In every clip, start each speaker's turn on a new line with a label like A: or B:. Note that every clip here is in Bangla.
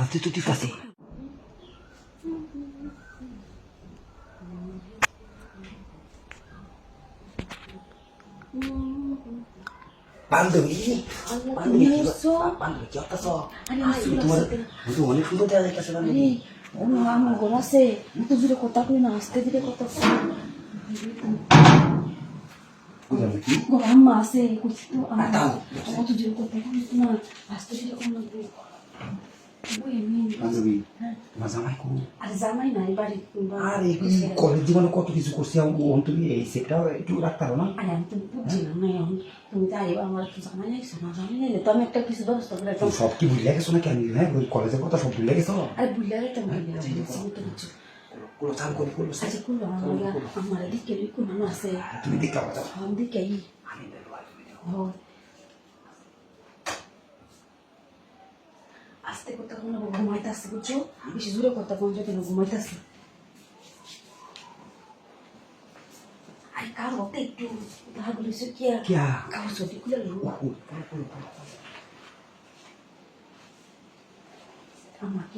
A: আস্তে
B: তো ঠিক আছে বান্ধবী বান্ধবী। বান্ধবী কি অত্যাস তোমার। বুঝি অনেক সুন্দর দেখা যাইতেছে বান্ধবী
A: আমার ঘর আছে এত জোরে কথা কই না আস্তে ধীরে কথা কই।
B: বুঝলাম না কি
A: গো আম্মা আছে তো অত জোরে কথা না আস্তে ধীরে কথা আমি
B: কলেজ জীবনে কত কিছু করছি আমি তুমি এই সেটটা একটু রাখতে পারো না
A: আমি না তুমি আমি
B: তুমি সব কি ভুলে গেছো নাকি আমি হ্যাঁ কলেজের কথা সব ভুলে গেছো
A: আরে বুঝলে তো বুঝলে তো বুঝছ
B: কোনো চাল করি করব
A: আচ্ছা করল আমার আমার দিকে কোন আছে
B: তুমি দেখতে পাবো যাও
A: আমি দিকে
B: আমি দেখব আর তুমি দেখো।
A: আস্তে কথা কোনো ঘুমাইতে আসছে বুঝছ বেশি জোরে কথা কোন কেন ঘুমাইতে আসছে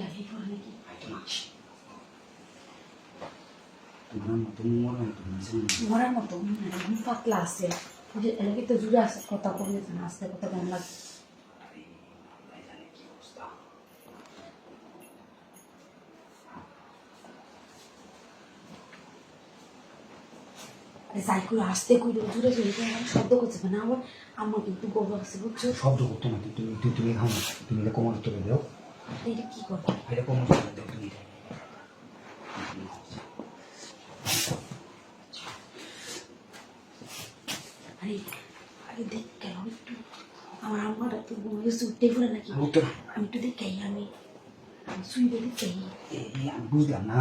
A: আগে পড়ে নাকি?
B: হয়তো না। তোমার মতো জানি না।
A: মরার মতো পাতলা আছে। ওই তো জুড়ে আছে কথা কমে না আস্তে কথা লাগে
B: আরে, ভাই জানে কি অবস্থা।
A: আরে যাই করে আসতে করে জুড়ে জুড়ে আমার শব্দ করছে না আমার কিন্তু গর্ব আছে বুঝছ?
B: শব্দ করতো না তুমি তুমি তুমি খাও না তুমি এটা কোমর তুলে দাও।
A: এটা কি করব
B: এটা কোমর তুলে দাও তুমি
A: আরে আরে দেখ কেন একটু আমার আমার তো ঘুমিয়ে উঠতে পারে নাকি?
B: আমি তো
A: আমি একটু দেখাই আমি শুই বলি চাই
B: এ, আমি বুঝলাম না।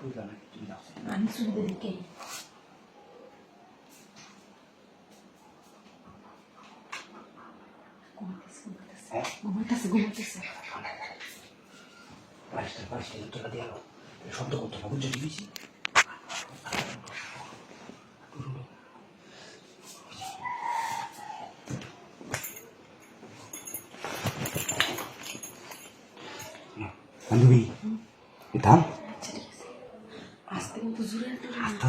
B: বুঝলাম না।
A: আমি
B: আলো শব্দ করতো না বুঝছ আছে বান্ধবী থাম
A: আচ্ছা ঠিক আছে আসতে কিন্তু জোরে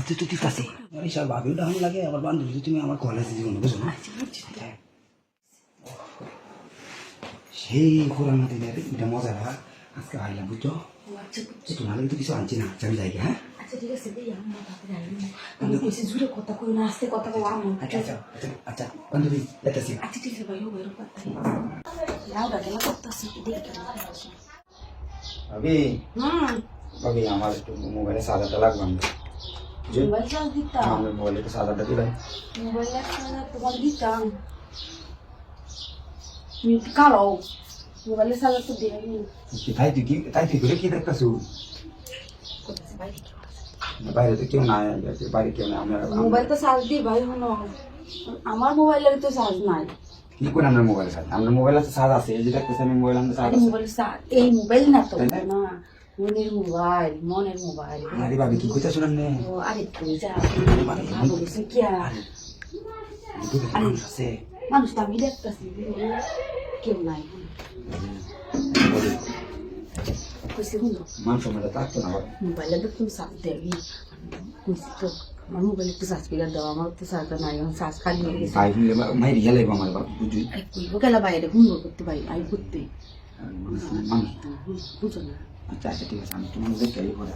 B: আস্তে তো ঠিক আছে এইসব ভাবিও ডাউন লাগে আমার বান্ধবী তুমি আমার কলেজে জীবনে বুঝো না?
A: আচ্ছা
B: সেই পুরানো দিনের এটা মজা ভাগ আজকে ভাইলাম বুঝছ?
A: আচ্ছা
B: তোমার তো কিছু আনছি না আমি যাই হ্যাঁ?
A: আচ্ছা ঠিক আছে দেই আমার তাড়াতাড়ি আইবো আমি কইছি জোরে কথা কই না আস্তে কথা কই আমো
B: আচ্ছা আচ্ছা আচ্ছা বান্ধবী
A: আচ্ছা ঠিক আছে কথা না করতেছি দেখি হুম।
B: আমার একটু মোবাইলে চার্জারটা লাগবে আমি যে
A: মোবাইল চার্জ দিতাম
B: আমার মোবাইলে একটু চার্জারটা দিবেন
A: মোবাইল চার্জ তোমার দিতাম তুমি কালো মোবাইলের চার্জ তো দিয়ে
B: কি তাই তুই কি তাই তুই করে কি দেখতেছো
A: করতেছি বাইরে কেউ আছে।
B: বাইরে তো কেউ নাই বাইরে কেউ নাই আমরা
A: মোবাইল তো চার্জ দিই ভাই হনো আমার মোবাইলের তো চার্জ নাই
B: কি করে আমরা মোবাইল চার্জ আমরা মোবাইল আছে চার্জ আছে এই যে দেখতেছি আমি মোবাইল আমাদের চার্জ
A: আরে
B: আছে
A: মোবাইল চার্জ এই মোবাইল না তো
B: তাই না?
A: মনের মোবাইল মনের মোবাইল
B: আরে ভাবি কি কইতা শুনেন নে
A: ও আরে তুই যা ভালো কিছু কি আর
B: মানুষ আছে
A: মানুষ তো আমি দেখতেছি কেউ নাই কইছি শুনো
B: মানুষ আমাদের থাকতো না
A: মোবাইলে তো তুমি চার্জ দেবি কইছি তো আমার মোবাইলে একটু দাও আমার তো নাই খালি হয়ে গেছে
B: ভাই আমার বাবা বুঝি
A: গেলা বাইরে হুন্দর করতে পারি আমি করতে
B: মানুষ
A: বুঝো না
B: আচ্ছা আচ্ছা ঠিক আছে আমি তোমার দেখতে এই করে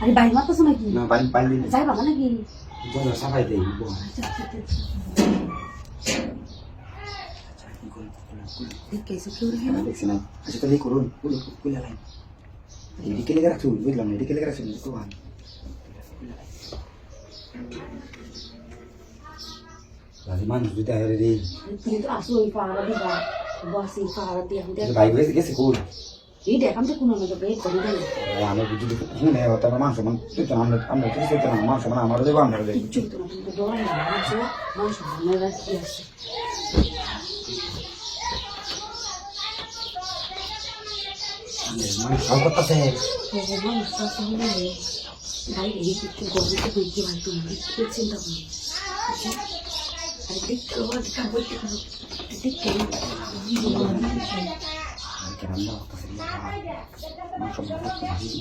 A: আরে বাইরে মারতেছো নাকি?
B: না বাইরে বাইরে দিলে
A: যাই বাবা নাকি
B: জল সাফাই দেই
A: আচ্ছা আচ্ছা আচ্ছা
B: আচ্ছা। তাহলে করুন কুলে লাইন এদিকে লেগে রাখছো বুঝলাম না এদিকে লেগে রাখছো একটু ভালো রাজি মানুষ যদি আয় রে
A: তুমি তো আসো ওই পাহাড়া দিবা। বসে পাহাড়া দিয়ে আমি দেখ
B: ভাই গেছে গেছে কোন
A: এই দেখ আমি তো কোনো আমাকে বের করে দেয়
B: আমরা বুঝি শুনে তারপর মানুষ মান তো আমরা আমরা কিছু করতে না মানুষ মান আমরা দেবো আমরা দেবো।
A: কিচ্ছু তো না তুমি তো ডরাই না বুঝছ মানুষ মনে রাখি আছে?
B: মানুষ করতেছে
A: মানুষ তো আসলে এই কিছু গর্বে তো দেখতে ভাই তুমি দেখতে চিন্তা করি। আরে দেখতে দেখতে
B: আর কেরাম দাও তাছে মাংস মাংস ভাজি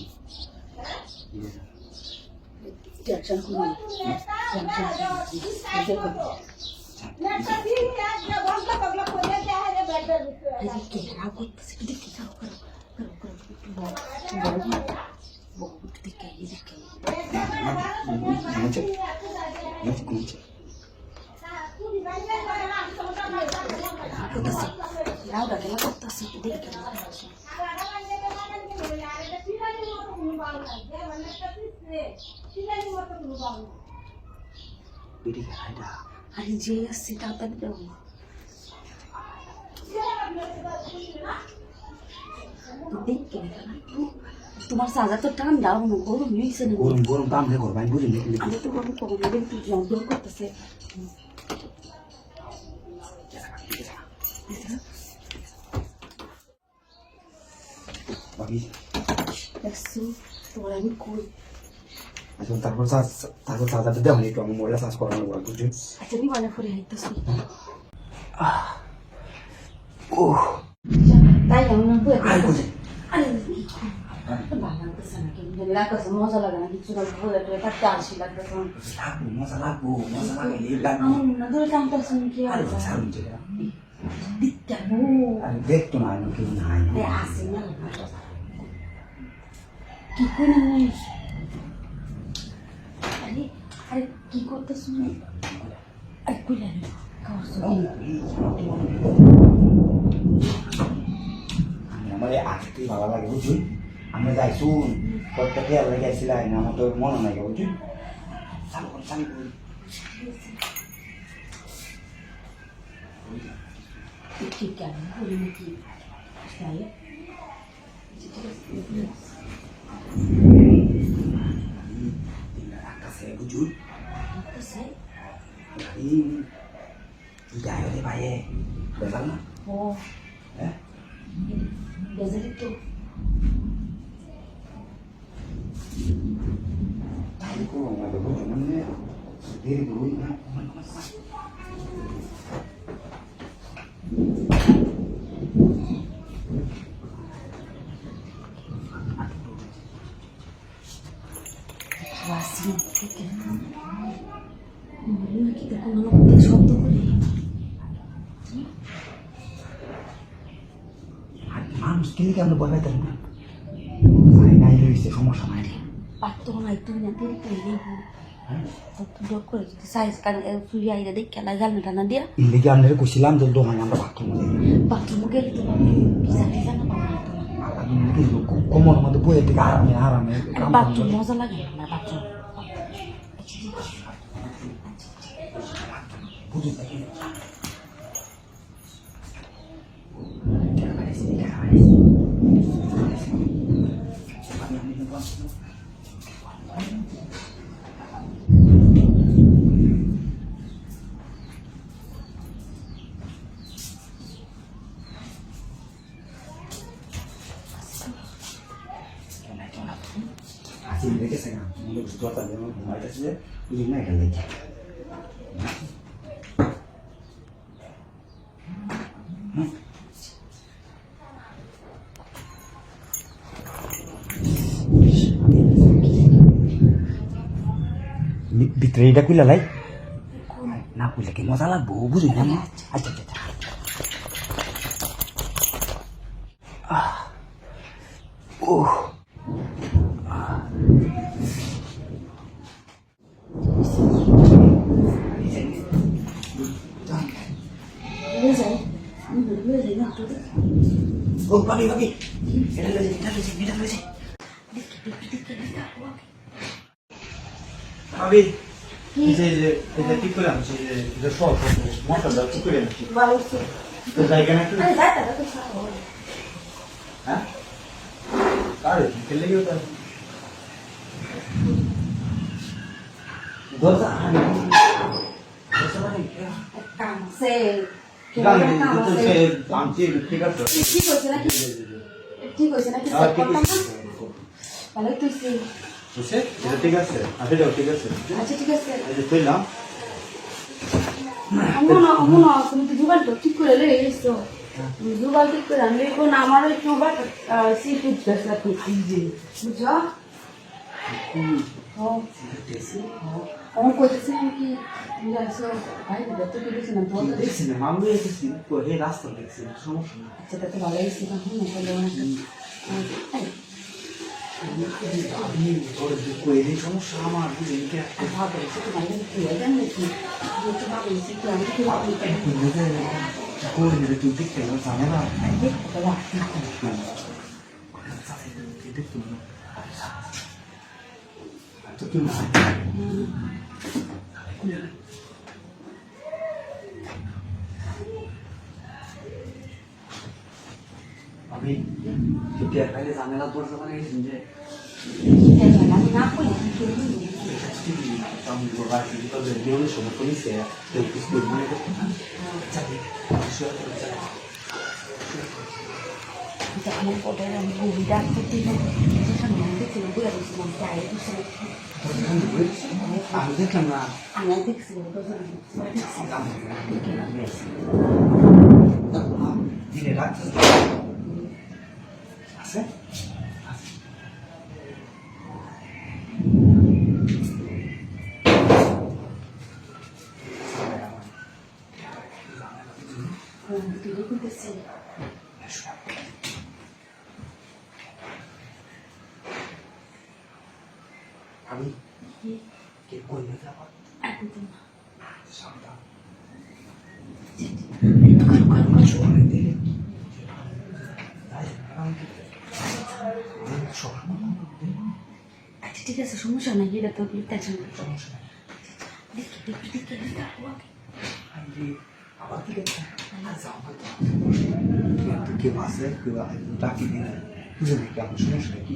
A: এদিকে রাগ করতেছে একটু বড়
B: হাইডা
A: আরে যে আসছে তাড়াতাড়ি দাও তোমার সাজা তো ঠান্ডা হনো গরম হয়েছে না
B: গরম গরম দাম রে করবা আমি
A: তো গরম করতেছে দেখছ তোমার আমি কই
B: আচ্ছা তারপর তারপর চার্জারটা দেওয়া একটু আমি মোবাইলটা চার্জ করানো লাগবে বুঝছি
A: আচ্ছা আমি মনে করে হাইতেছি
B: ও
A: তাই আমি না বুঝে
B: আরে
A: আরে মজা লাগে না কিছু বলে
B: মজা লাগবো মজা আরে দেখতো না কেউ নাই
A: আসে না কি করে নাই আরে আরে কি করতেছ? আরে
B: আমি আমার আজকে ভালো লাগে বুঝছি আমরা যাই শুন প্রত্যেক লেগে আসছিলাম না আমার তো মনে নাই বুঝছি চালু করুন চালু করুন
A: ঠিক আছে বলি নাকি? তাই
B: রাখতেছে বুঝুন
A: লাগতেছে
B: গাড়ি যাই হতে পারে বেজাল না
A: ও
B: হ্যাঁ
A: গেজারি তো
B: তাই করো আমাদের বুঝুন মানে দেরি করুন না
A: আসি থেকে মনে নাকি দেখো না লোকদের শব্দ করে
B: আর মানুষ কিনলে কেমন বলবে তাই না? ভাই নাই রয়েছে সমস্যা নাই
A: পারতো না
B: হ্যাঁ?
A: খেলা জাল না
B: কি আপনারা কইছিলাম যে দোকান আমরা বাথরুমে
A: বাথরুমে গেলে তো
B: কোমর মধ্যে বইয়ে থেকে আরামে আরামে
A: বাথরুম মজা লাগে আমার বাথরুম।
B: বুঝুন No le gustó también, ¿no? Como ahorita se ve, y me que le ভিতরে এটা কুইলা লাই না কুইলা কি মজা লাগবো বুঝি না আচ্ছা আচ্ছা আচ্ছা আহ। ওহ
A: হয়ে যায় আমি হয়ে যায় না তো
B: ও পাবি পাবি এটা লয়ে এটা লয়ে এটা লয়ে
C: ভাবি এই যে যে এটা ঠিক করে আনছি যে যে সব মোটরটা ঠিক করে আনছি
A: ভালো হচ্ছে
C: তো জায়গা নাকি
A: আরে যাই তারা তো খাওয়া
C: হ্যাঁ আরে খেলে গিয়ে তো দরজা আনি দরজা আনি
A: কাম আছে
C: গান
A: কাম
C: তো
A: আছে
C: সে আনছি ঠিক
A: হয়েছে নাকি? ঠিক হয়েছে নাকি? ভালোই তুই
C: ঠিক আছে আপনি যাও ঠিক আছে।
A: আচ্ছা ঠিক আছে।
C: তুইলাম
A: অমন অমন তুমি তো জোগাড় তো ঠিক করে লয়ে এসছো। দুবার ঠিক করে আমি এখন আমারও একটু সি ফুড ড্রেস রাখি বুঝছ ও আমার কইতেছে কি যাইছো ভাই দেখতে দিছি না তোমার
B: দেখছি না মামু এসেছি হে রাস্তা দেখছি সমস্যা না
A: আচ্ছা তো ভালো হয়েছে তখন বলে অনেক
B: আমি ওর
A: জানি
B: দেখতে তো কি না আমি যদি একটা ঝামেলা পড়তে পারি যে
A: আমি না করি
B: আমি বাবার ভিতরে দেওয়ার সময় করেছে কেউ কিছু মনে করতে না চাবি
A: যখন পরে আমি গুলি ডাক্তার দিলাম সেখানে আমি দেখছিলাম বুঝে আচ্ছা ঠিক আছে সমস্যা নাই এটা তো
B: সমস্যা নেই
A: দেখি দেখি দেখি
B: আমি আবার কেউ আছে কেউ ডাকি দিন বুঝে নাকি আপনার সমস্যা কি